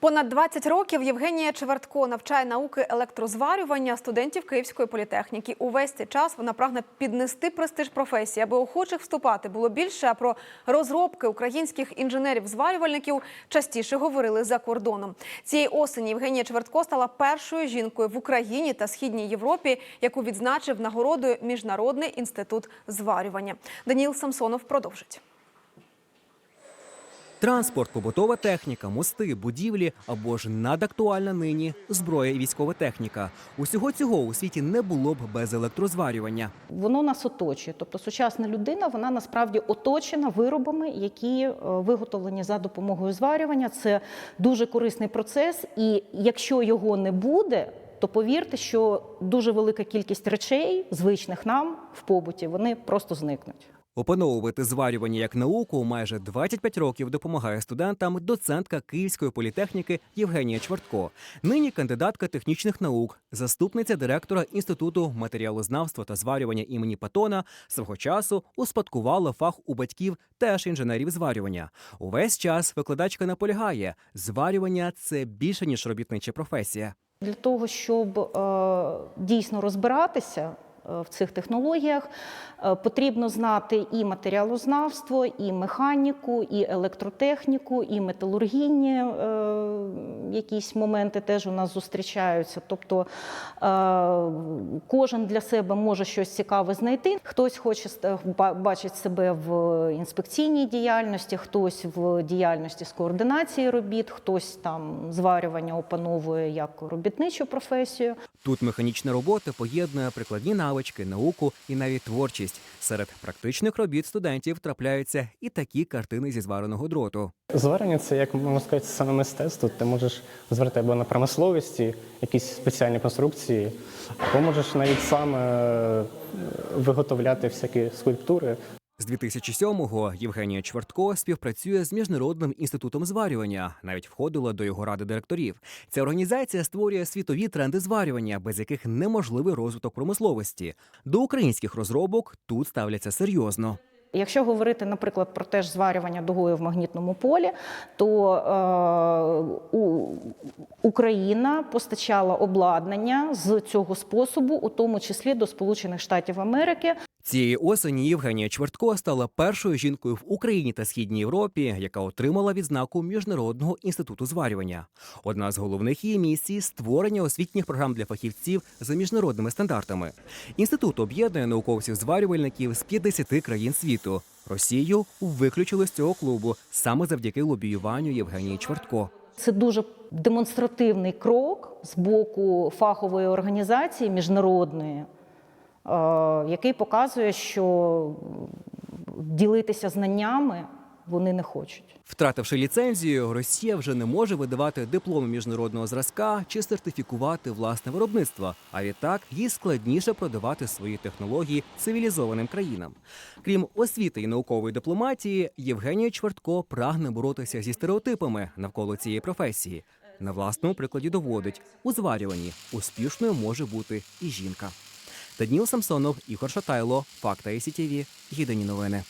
Понад 20 років Євгенія Чевертко навчає науки електрозварювання студентів Київської політехніки. Увесь цей час вона прагне піднести престиж професії, аби охочих вступати було більше. А про розробки українських інженерів-зварювальників частіше говорили за кордоном. Цієї осені Євгенія Чевертко стала першою жінкою в Україні та східній Європі, яку відзначив нагородою Міжнародний інститут зварювання. Даніл Самсонов продовжить. Транспорт, побутова техніка, мости, будівлі або ж надактуальна нині зброя і військова техніка. Усього цього у світі не було б без електрозварювання. Воно нас оточує. Тобто сучасна людина вона насправді оточена виробами, які е, виготовлені за допомогою зварювання. Це дуже корисний процес, і якщо його не буде. То повірте, що дуже велика кількість речей, звичних нам в побуті, вони просто зникнуть. Опановувати зварювання як науку майже 25 років допомагає студентам доцентка Київської політехніки Євгенія Чвартко. Нині кандидатка технічних наук, заступниця директора інституту матеріалознавства та зварювання імені Патона. Свого часу успадкувала фах у батьків теж інженерів зварювання. Увесь час викладачка наполягає: зварювання це більше ніж робітнича професія. Для того, щоб е, дійсно розбиратися в цих технологіях, е, потрібно знати і матеріалознавство, і механіку, і електротехніку, і металургійні е, якісь моменти теж у нас зустрічаються. Тобто е, кожен для себе може щось цікаве знайти. Хтось хоче бачить себе в інспекційній діяльності, хтось в діяльності з координації робіт, хтось там зварювання опановує як робітничу професію. Тут механічна робота поєднує прикладні навички, науку і навіть творчість. Серед практичних робіт студентів трапляються і такі картини зі звареного дроту. Зварення це, як можна сказати, саме мистецтво. Ти можеш звертати або на промисловості, якісь спеціальні конструкції, або можеш навіть сам е, виготовляти всякі скульптури. З 2007-го Євгенія Чвартко співпрацює з міжнародним інститутом зварювання. Навіть входила до його ради директорів. Ця організація створює світові тренди зварювання, без яких неможливий розвиток промисловості. До українських розробок тут ставляться серйозно. Якщо говорити, наприклад, про те зварювання дугою в магнітному полі, то е, у, Україна постачала обладнання з цього способу, у тому числі до Сполучених Штатів Америки. Цієї осені Євгенія Чвертко стала першою жінкою в Україні та східній Європі, яка отримала відзнаку міжнародного інституту зварювання. Одна з головних її місій створення освітніх програм для фахівців за міжнародними стандартами. Інститут об'єднує науковців-зварювальників з 50 країн світу. Росію виключили з цього клубу саме завдяки лобіюванню Євгенії Чвертко. Це дуже демонстративний крок з боку фахової організації міжнародної, який показує, що ділитися знаннями вони не хочуть. Втративши ліцензію, Росія вже не може видавати дипломи міжнародного зразка чи сертифікувати власне виробництво. А відтак їй складніше продавати свої технології цивілізованим країнам. Крім освіти і наукової дипломатії, Євгенія Чвертко прагне боротися зі стереотипами навколо цієї професії. На власному прикладі доводить у зварюванні успішною може бути і жінка. Даніл Самсонов, Ігор Шатайло, Факта і. Єдині новини.